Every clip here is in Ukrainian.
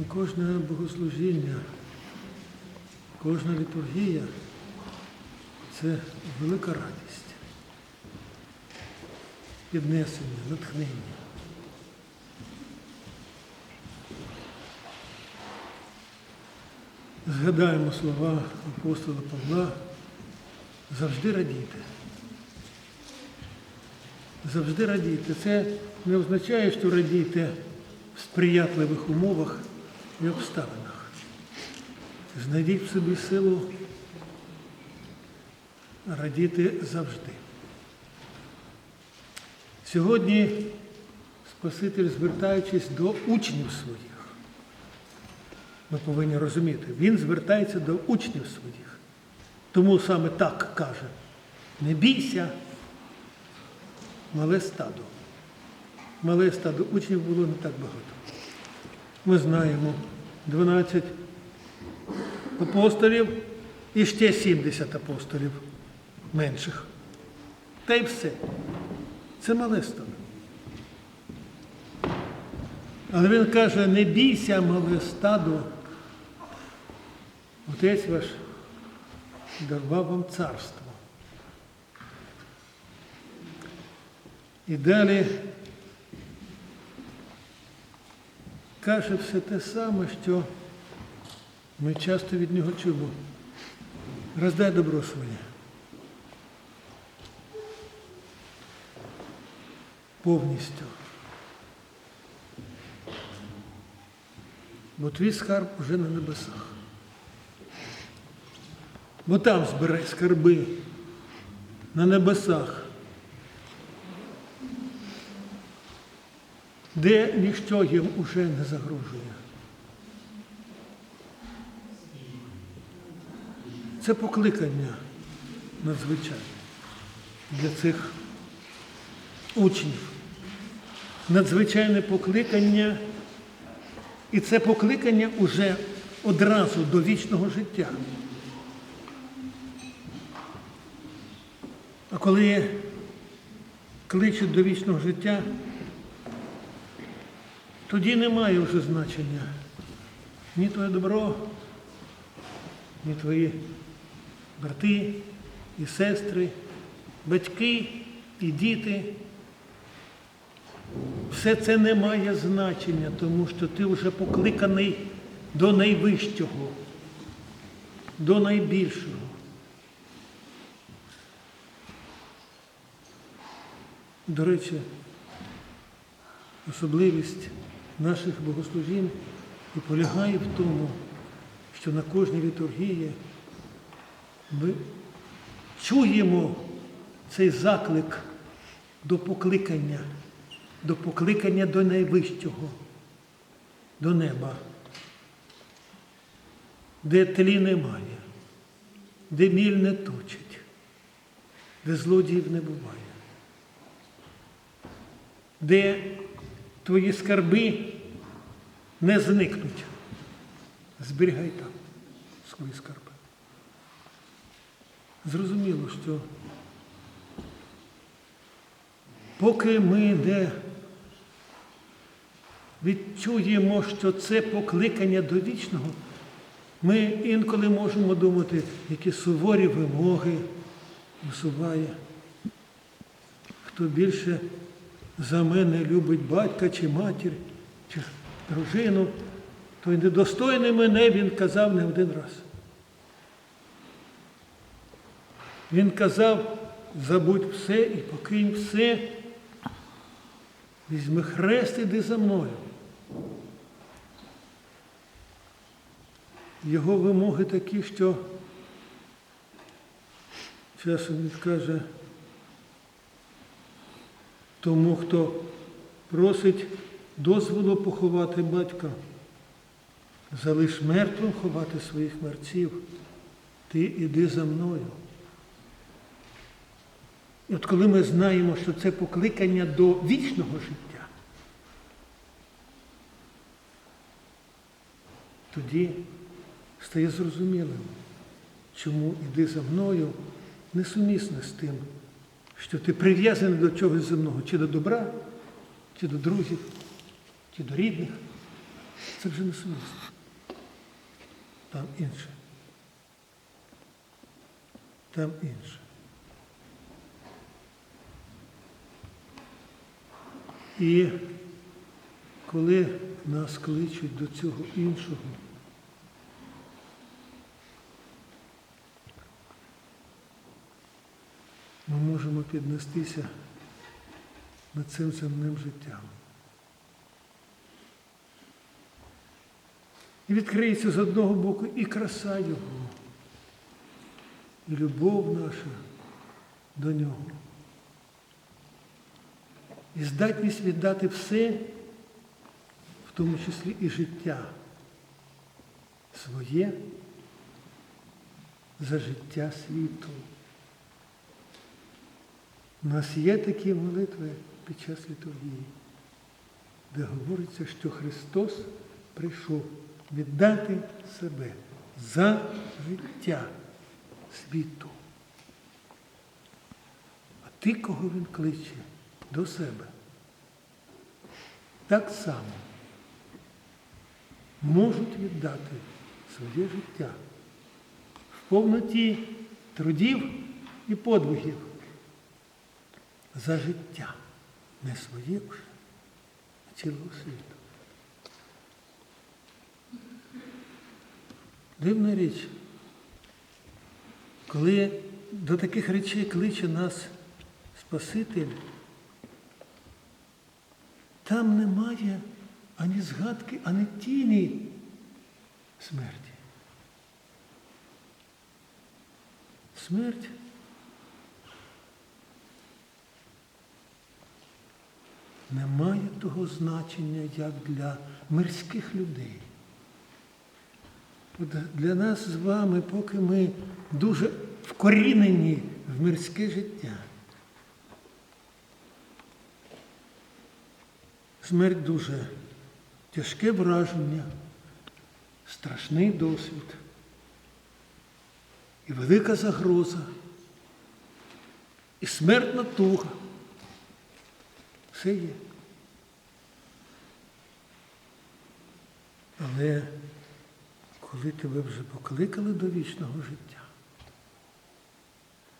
І кожне богослужіння, кожна літургія це велика радість, піднесення, натхнення. Згадаємо слова апостола Павла, завжди радійте. Завжди радійте. Це не означає, що радійте в сприятливих умовах і обставинах. Знайдіть в собі силу радіти завжди. Сьогодні Спаситель, звертаючись до учнів своїх, ми повинні розуміти, він звертається до учнів своїх. Тому саме так каже: не бійся, мале стадо. Мале стадо учнів було не так багато. Ми знаємо 12 апостолів і ще 70 апостолів менших. Та й все. Це мале. Але він каже, не бійся, мале стадо, Отець ваш дарував вам царство. І далі каже все те саме, що ми часто від нього чуємо. Роздай добро своє. Повністю. Бо твій скарб уже на небесах. Бо там збирай скарби на небесах, де ніщо їм уже не загрожує. Це покликання надзвичайне для цих учнів. Надзвичайне покликання, і це покликання уже одразу до вічного життя. А коли кличуть до вічного життя, тоді немає вже значення ні твоє добро, ні твої брати і сестри, батьки і діти. Все це не має значення, тому що ти вже покликаний до найвищого, до найбільшого. До речі, особливість наших богослужінь і полягає в тому, що на кожній літургії ми чуємо цей заклик до покликання, до покликання до найвищого, до неба, де тлі немає, де міль не точить, де злодіїв не буває де твої скарби не зникнуть. Зберігай там свої скарби. Зрозуміло, що поки ми не відчуємо, що це покликання до вічного, ми інколи можемо думати, які суворі вимоги висуває, хто більше за мене любить батька чи матір, чи дружину, той недостойний мене, він казав не один раз. Він казав, забудь все і покинь все, візьми хрест, іди за мною. Його вимоги такі, що часом він каже, тому хто просить дозволу поховати батька, залиш мертвим ховати своїх мерців, ти іди за мною. І от коли ми знаємо, що це покликання до вічного життя, тоді стає зрозумілим, чому іди за мною несумісне з тим що ти прив'язаний до чогось земного, чи до добра, чи до друзів, чи до рідних. Це вже не совісно. Там інше. Там інше. І коли нас кличуть до цього іншого, ми можемо піднестися над цим земним життям. І відкриється з одного боку і краса Його, і любов наша до нього. І здатність віддати все, в тому числі і життя своє за життя світу. У нас є такі молитви під час літургії, де говориться, що Христос прийшов віддати себе за життя світу. А ти, кого він кличе до себе, так само можуть віддати своє життя в повноті трудів і подвигів за життя, не своє вже, а цілого світу. Дивна річ, коли до таких речей кличе нас Спаситель, там немає ані згадки, ані тіні смерті. Смерть не має того значення, як для мирських людей. От Для нас з вами, поки ми дуже вкорінені в мирське життя. Смерть дуже тяжке враження, страшний досвід і велика загроза, і смертна туга. Все є. Але коли тебе вже покликали до вічного життя,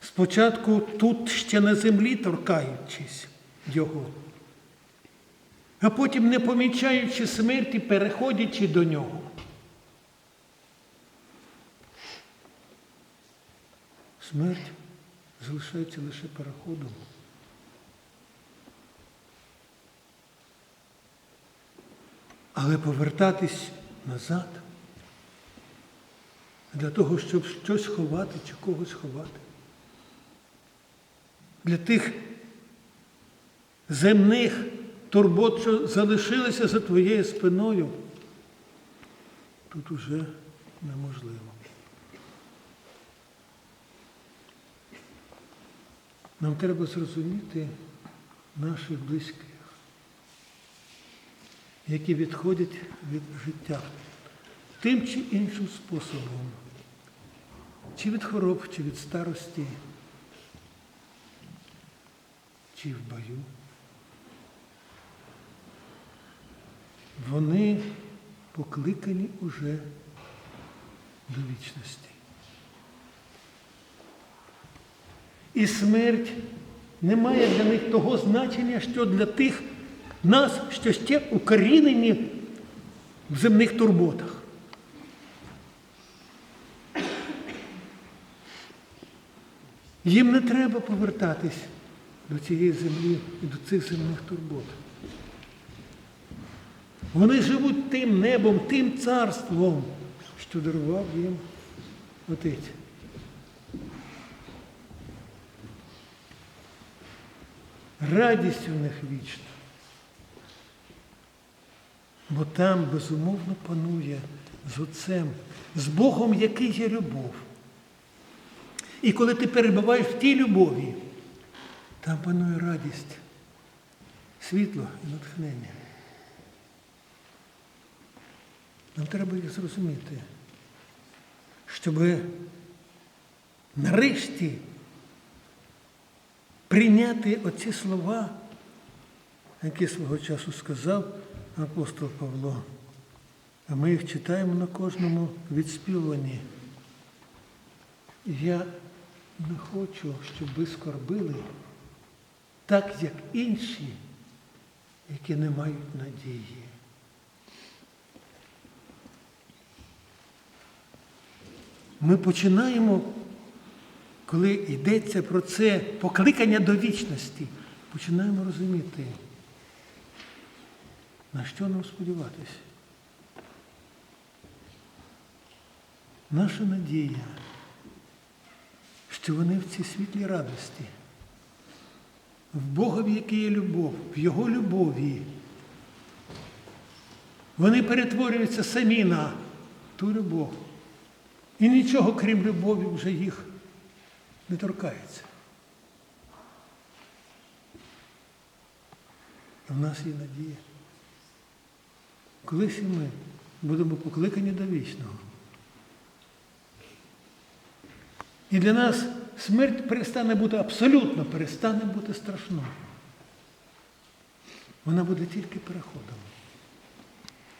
спочатку тут ще на землі торкаючись його, а потім не помічаючи смерті, переходячи до нього. Смерть залишається лише переходом. Але повертатись назад для того, щоб щось ховати чи когось ховати. Для тих земних турбот, що залишилися за твоєю спиною, тут уже неможливо. Нам треба зрозуміти наших близьких, які відходять від життя тим чи іншим способом, чи від хвороб, чи від старості, чи в бою. Вони покликані уже до вічності. І смерть не має для них того значення, що для тих нас, що ще укорінені в земних турботах. Їм не треба повертатись до цієї землі і до цих земних турбот. Вони живуть тим небом, тим царством, що дарував їм Отець. Радість у них вічна. Бо там безумовно панує з Отцем, з Богом, який є любов. І коли ти перебуваєш в тій любові, там панує радість, світло і натхнення. Нам треба їх зрозуміти, щоб нарешті прийняти оці слова, які свого часу сказав апостол Павло. А ми їх читаємо на кожному відспіванні. Я не хочу, щоб ви скорбили, так як інші, які не мають надії. Ми починаємо, коли йдеться про це покликання до вічності, починаємо розуміти, на що нам сподіватися. Наша надія, що вони в цій світлій радості, в Богові, який є любов, в Його любові. Вони перетворюються самі на ту любов. І нічого, крім любові, вже їх не торкається. В нас є надія. Колись і ми будемо покликані до вічного. І для нас смерть перестане бути абсолютно перестане бути страшною. Вона буде тільки переходом.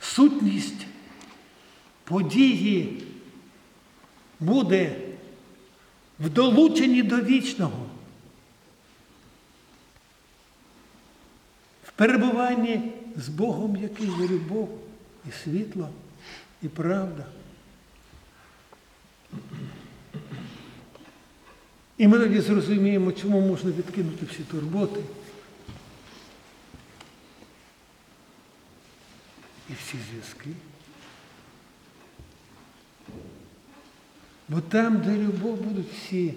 Сутність події буде в долученні до вічного, в перебуванні з Богом, який є любов і світло, і правда. І ми тоді зрозуміємо, чому можна відкинути всі турботи і всі зв'язки. Бо там, де любов, будуть всі